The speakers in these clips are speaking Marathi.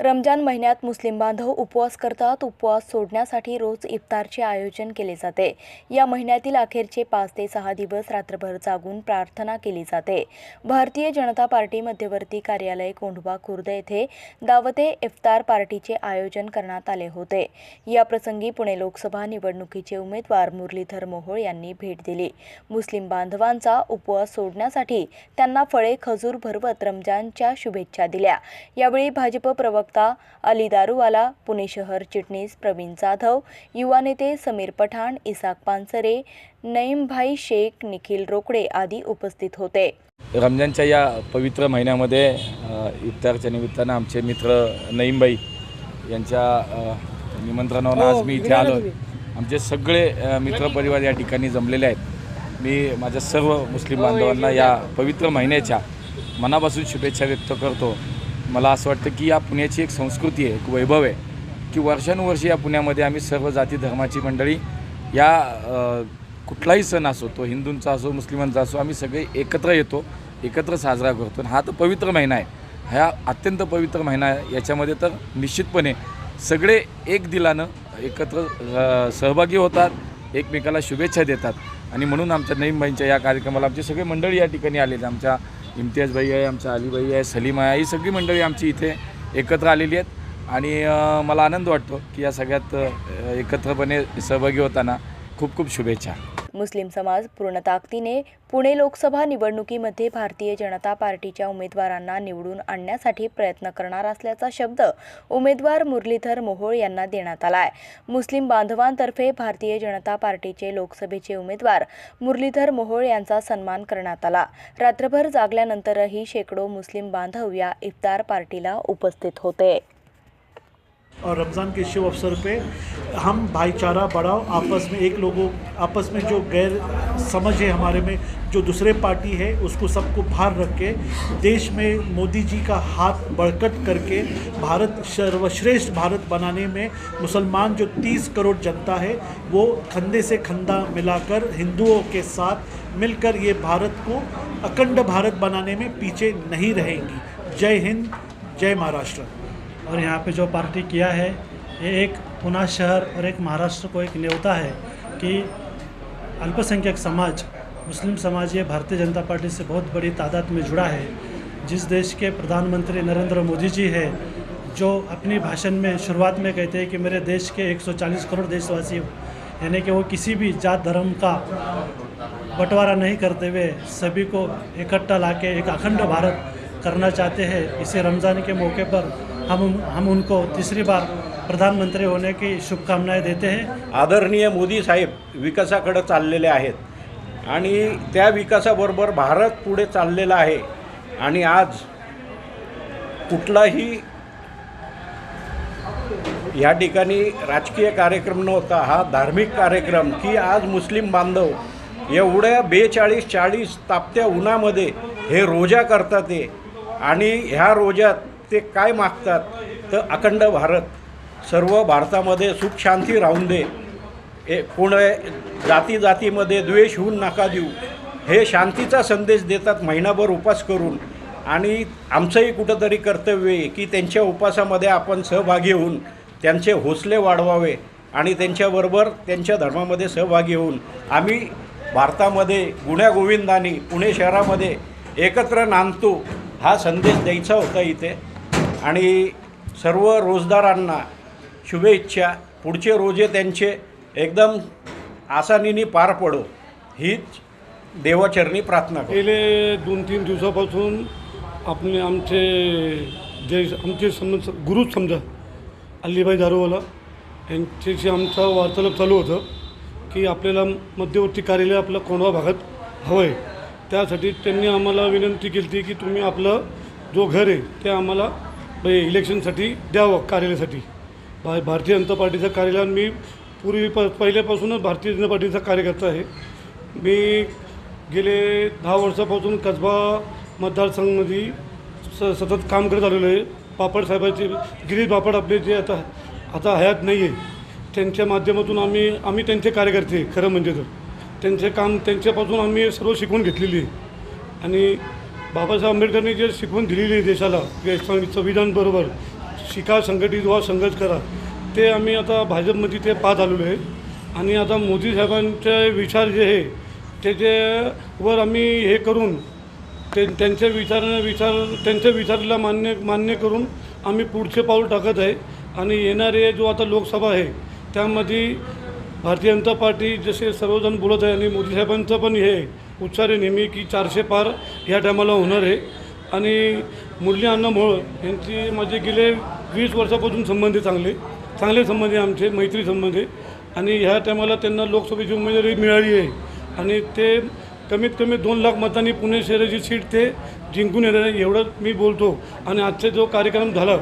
रमजान महिन्यात मुस्लिम बांधव उपवास करतात. उपवास सोडण्यासाठी रोज इफ्तारचे आयोजन केले जाते. या महिन्यातील अखेरचे पाच ते सहा दिवस रात्रभर जागून प्रार्थना केली जाते. भारतीय जनता पार्टी मध्यवर्ती कार्यालय कोंढवा खुर्द येथे दावते इफ्तार पार्टीचे आयोजन करण्यात आले होते. या प्रसंगी पुणे लोकसभा निवडणुकीचे उमेदवार मुरलीधर मोहोळ यांनी भेट दिली. मुस्लिम बांधवांचा उपवास सोडण्यासाठी त्यांना फळे खजूर भरवत रमजानच्या शुभेच्छा दिल्या. यावेळी भाजप प्रवक्ता अली दारूवाला पुणे शहर चिटणीस प्रवीण जाधव युवा नेते समीर पठाण इसाक पानसरे नईमभाई शेख निखिल रोकडे आदी उपस्थित होते. रमजानच्या या पवित्र महिन्यामध्ये इफ्तारच्या निमित्तानं आमचे मित्र नईमबाई यांच्या अ, निमंत्रणावरून आज मी इथे आलो आमचे सगळे मित्रपरिवार या ठिकाणी जमलेले आहेत. मी माझ्या सर्व मुस्लिम बांधवांना या पवित्र महिन्याच्या मनापासून शुभेच्छा व्यक्त करतो. मला असं वाटतं की या पुण्याची एक संस्कृती आहे एक वैभव आहे की वर्षानुवर्षे या पुण्यामध्ये आम्ही सर्व जाती धर्माची मंडळी या कुठलाही सण असो तो हिंदूंचा असो मुस्लिमांचा असो आम्ही सगळे एकत्र येतो एकत्र साजरा करतो. आणि हा तर पवित्र महिना आहे. हा अत्यंत पवित्र महिना आहे. याच्यामध्ये तर निश्चितपणे सगळे एक दिलानं एकत्र सहभागी होतात एकमेकाला शुभेच्छा देतात. आणि म्हणून आमच्या नईमबाईंच्या या कार्यक्रमाला आमचे सगळे मंडळी या ठिकाणी आलेले आमच्या इम्तियाज भाई आहे आमच्या अलीबाई आहे सलीम आहे ही सगळी मंडळी आमची इथे एकत्र आलेली आहेत. आणि मला आनंद वाटतो की या सगळ्यात एकत्रपणे सहभागी होताना खूप खूप शुभेच्छा. मुस्लिम समाज पूर्ण ताकदीने पुणे लोकसभा निवडणुकीमध्ये भारतीय जनता पार्टीच्या उमेदवारांना निवडून आणण्यासाठी प्रयत्न करणार असल्याचा शब्द उमेदवार मुरलीधर मोहोळ यांना देण्यात आला आहे मुस्लिम बांधवांतर्फे भारतीय जनता पार्टीचे लोकसभेचे उमेदवार मुरलीधर मोहोळ यांचा सन्मान करण्यात आला. रात्रभर जागल्यानंतरही शेकडो मुस्लिम बांधव या इफ्तार पार्टीला उपस्थित होते. और रमज़ान के शुभ अवसर पे हम भाईचारा बढ़ाओ, आपस में एक लोगों, आपस में जो गैर समझ है हमारे में, जो दूसरे पार्टी है, उसको सबको बाहर रख के देश में मोदी जी का हाथ बढ़कट करके भारत सर्वश्रेष्ठ भारत बनाने में मुसलमान जो 30 करोड़ जनता है, वो कंधे से कंधा मिलाकर, हिंदुओं के साथ मिलकर ये भारत को अखंड भारत बनाने में पीछे नहीं रहेंगी। जय हिंद, जय महाराष्ट्र। और यहाँ पे जो पार्टी किया है, ये एक पुणे शहर और एक महाराष्ट्र को एक न्योता है कि अल्पसंख्यक समाज, मुस्लिम समाज, ये भारतीय जनता पार्टी से बहुत बड़ी तादाद में जुड़ा है। जिस देश के प्रधानमंत्री नरेंद्र मोदी जी है, जो अपनी भाषण में, शुरुआत में कहते हैं कि मेरे देश के 140 करोड़ देशवासी यानी कि वो किसी भी जात धर्म का बंटवारा नहीं करते हुए सभी को इकट्ठा लाके एक अखंड भारत करना चाहते हैं। इसे रमज़ान के मौके पर हम हम उनको तीसरी बार प्रधानमंत्री होने की शुभकामनाएं देते हैं। आदरणीय मोदी साहेब विकासाकडे चाललेले आहेत. आणि त्या विकासाबरोबर भारत पुढे चाललेला आहे. आणि आज कुठलाही या ठिकाणी राजकीय कार्यक्रम नव्हता हा धार्मिक कार्यक्रम की आज मुस्लिम बांधव एवढ्या बेचाळीस चाळीस तापत्या उन्हामध्ये हे रोजा करतात ते. आणि ह्या रोजात ते काय मागतात? तर अखंड भारत सर्व भारतामध्ये सुख शांती राहून दे. ए पुणे जाती जातीमध्ये द्वेष होऊन नका देऊ. हे शांतीचा संदेश देतात महिनाभर उपास करून. आणि आमचंही कुठंतरी कर्तव्य आहे की त्यांच्या उपासामध्ये आपण सहभागी होऊन त्यांचे हौसले वाढवावे आणि त्यांच्याबरोबर त्यांच्या धर्मामध्ये सहभागी होऊन. आम्ही भारतामध्ये गुण्यागोविंदाने पुणे शहरामध्ये एकत्र नांदतो. हा संदेश द्यायचा होता इथे. आणि सर्व रोजदारांना शुभेच्छा. पुढचे रोजे त्यांचे एकदम आसानीने पार पडो. हीच देवाचरणी प्रार्थना गेले दोन तीन दिवसापासून आपण आमचे जे आमचे समज गुरुच समजा अल्लीबाई दारूवाला यांच्याशी आमचा वार्तालाप चालू होतं की आपल्याला मध्यवर्ती कार्यालय आपलं कोंडवा भागात हवं आहे त्यासाठी त्यांनी आम्हाला विनंती केली होती की तुम्ही आपलं जो घर आहे ते आम्हाला म्हणजे इलेक्शनसाठी द्यावं कार्यालयासाठी. भा भारतीय जनता पार्टीचं कार्यालय मी पूर्वी प पहिल्यापासूनच भारतीय जनता पार्टीचा कार्यकर्ता आहे. मी गेले दहा वर्षापासून कसबा मतदारसंघामध्ये स सतत काम करत आलेलो आहे. बापड साहेबाचे गिरीश बापड आपले जे आता आता हयात नाही आहे त्यांच्या माध्यमातून आम्ही आम्ही त्यांचे कार्यकर्ते खरं म्हणजे तर. त्यांचे काम त्यांच्यापासून आम्ही सर्व शिकवून घेतलेली आहे. आणि बाबासाहेब आंबेडकरनी जे शिकवण दिलेली आहे देशाला की संविधानबरोबर शिका संघटित व्हा संघर्ष करा ते आम्ही आता भाजपमध्ये ते पाहत आलेलो आहे. आणि आता मोदी साहेबांचे विचार जे आहे त्याच्यावर आम्ही हे करून ते त्यांच्या विचार विचार त्यांच्या विचाराला मान्य मान्य करून आम्ही पुढचे पाऊल टाकत आहे. आणि येणारे जो आता लोकसभा आहे त्यामध्ये भारतीय जनता पार्टी जसे सर्वजण बोलत आहे आणि मोदी साहेबांचं पण हे उच्चारे नेहमी की चारशे पार ह्या टायमाला होणार आहे. आणि मुरली अण्णा मोहोळ यांची माझे गेले वीस वर्षापासून संबंध आहे चांगले चांगले संबंध आहे आमचे मैत्री संबंध आहे. आणि ह्या टायमाला त्यांना लोकसभेची उमेदवारी मिळाली आहे. आणि ते कमीत कमी दोन लाख मतांनी पुणे शहराची सीट ते जिंकून येणार आहे एवढं मी बोलतो. आणि आजचा जो कार्यक्रम झाला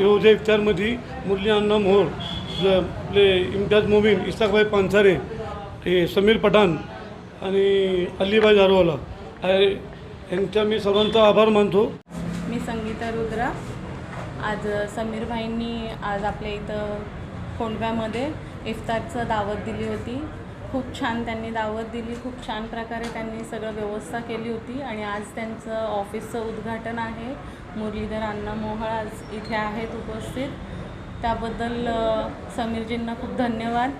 योजना इफ्तारमध्ये मुरली अण्णा मोहोळ आपले इम्तियाज मोमीन इसाकभाई पानसारे हे समीर पठाण आणि अल्लीबाई दारोवाला आहे यांचा मी सर्वांचा आभार मानतो. मी संगीता रुद्रा. आज समीरभाईंनी आज आपल्या इथं कोंडव्यामध्ये इफ्तारचं दावत दिली होती. खूप छान त्यांनी दावत दिली खूप छान प्रकारे त्यांनी सगळं व्यवस्था केली होती आणि आज त्यांचं ऑफिसचं उद्घाटन आहे. मुरलीधर अण्णा मोहळ आज इथे आहेत उपस्थित. त्याबद्दल समीरजींना खूप धन्यवाद.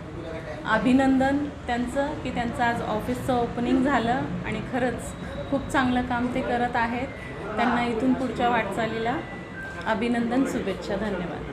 अभिनंदन त्यांचं की त्यांचं आज ऑफिसचं ओपनिंग झालं आणि खरंच खूप चांगलं काम ते करत आहेत. त्यांना इथून पुढच्या वाटचालीला अभिनंदन शुभेच्छा धन्यवाद.